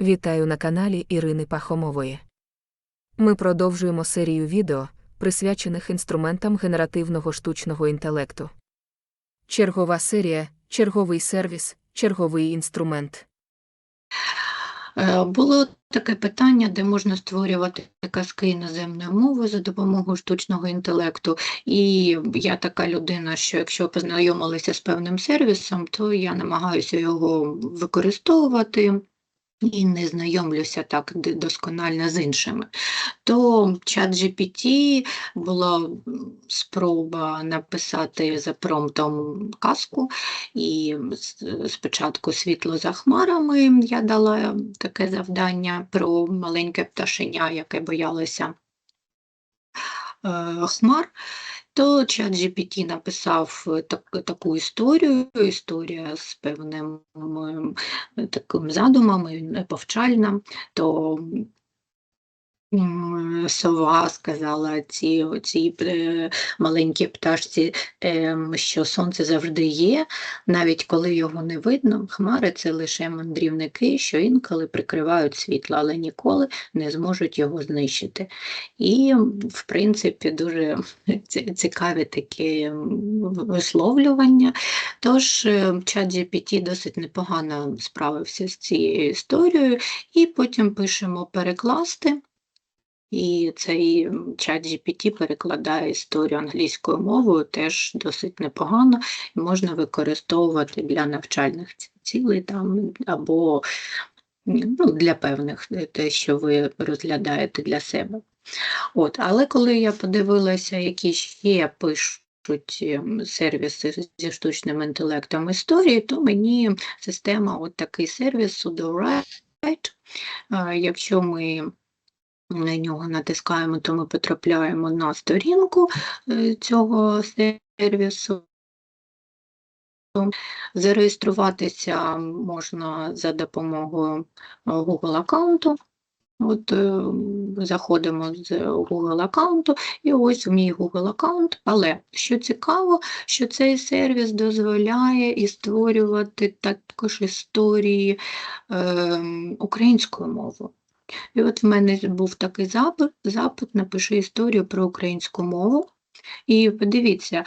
Вітаю на каналі Ірини Пахомової. Ми продовжуємо серію відео, присвячених інструментам генеративного штучного інтелекту. Чергова серія, черговий сервіс, черговий інструмент. Е, Було таке питання, де можна створювати казки іноземною мовою за допомогою штучного інтелекту. І я така людина, що якщо познайомилися з певним сервісом, то я намагаюся його використовувати. І не знайомлюся так досконально з іншими. То ChatGPT була спроба написати за промптом казку, і спочатку світло за хмарами я дала таке завдання про маленьке пташеня, яке боялося е, хмар. То ChatGPT написав е, так, таку історію, історія з певним таким задумом, повчальна, то сова сказала цій е, маленькій пташці, ем, що сонце завжди є, навіть коли його не видно, хмари це лише мандрівники, що інколи прикривають світло, але ніколи не зможуть його знищити. І, в принципі, дуже ці- цікаві такі висловлювання. Тож е, ChatGPT досить непогано справився з цією історією, і потім пишемо перекласти. І цей чат GPT перекладає історію англійською мовою теж досить непогано і можна використовувати для навчальних цілей там або ну, для певних е, те, що ви розглядаєте для себе. От, але коли я подивилася, які ще пишуть сервіси зі штучним інтелектом історії, то мені система, от такий сервіс е, якщо ми на нього натискаємо, то ми потрапляємо на сторінку е, цього сервісу. Зареєструватися можна за допомогою Google аккаунту. От е, заходимо з Google аккаунту, і ось мій Google аккаунт. Але що цікаво, що цей сервіс дозволяє і створювати також історії е, українською мовою. І от в мене був такий запит, запит напиши історію про українську мову. І подивіться,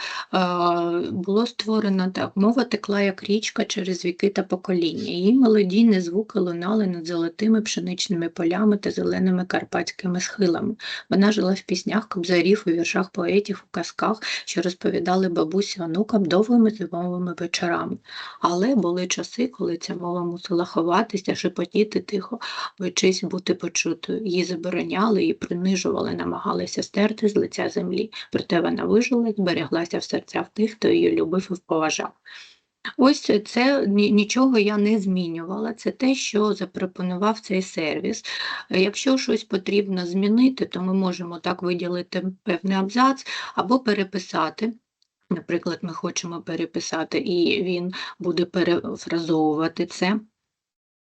було створено так, мова текла як річка через віки та покоління. Її мелодійні звуки лунали над золотими пшеничними полями та зеленими карпатськими схилами. Вона жила в піснях кобзарів, у віршах поетів, у казках, що розповідали бабусі онукам довгими зимовими вечорами. Але були часи, коли ця мова мусила ховатися, шепотіти тихо, боячись бути почутою. Її забороняли і принижували, намагалися стерти з лиця землі. Проте вона вижила збереглася в серцях тих, хто її любив і поважав. Ось це нічого я не змінювала. Це те, що запропонував цей сервіс. Якщо щось потрібно змінити, то ми можемо так виділити певний абзац або переписати. Наприклад, ми хочемо переписати, і він буде перефразовувати це.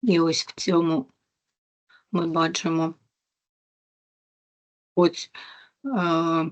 І ось в цьому ми бачимо ось. Е,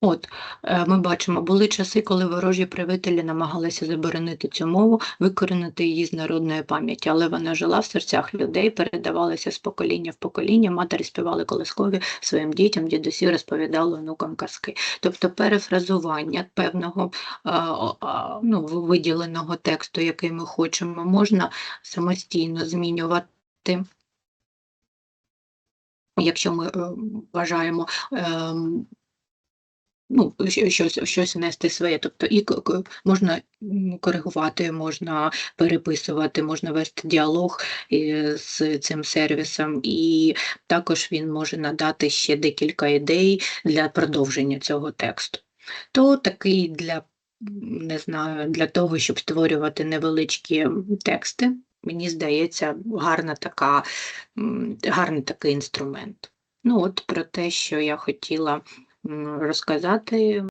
От, е, ми бачимо, були часи, коли ворожі правителі намагалися заборонити цю мову, викорінити її з народної пам'яті, але вона жила в серцях людей, передавалася з покоління в покоління, матері співали колискові своїм дітям, дідусі розповідали онукам казки. Тобто перефразування певного а, ну, виділеного тексту, який ми хочемо, можна самостійно змінювати. Якщо ми е, вважаємо ем, ну, щось, щось внести своє. Тобто і можна коригувати, можна переписувати, можна вести діалог е, з цим сервісом, і також він може надати ще декілька ідей для продовження цього тексту. То такий для, не знаю, для того, щоб створювати невеличкі тексти, мені здається, гарна така, гарний такий інструмент. Ну, от про те, що я хотіла розказати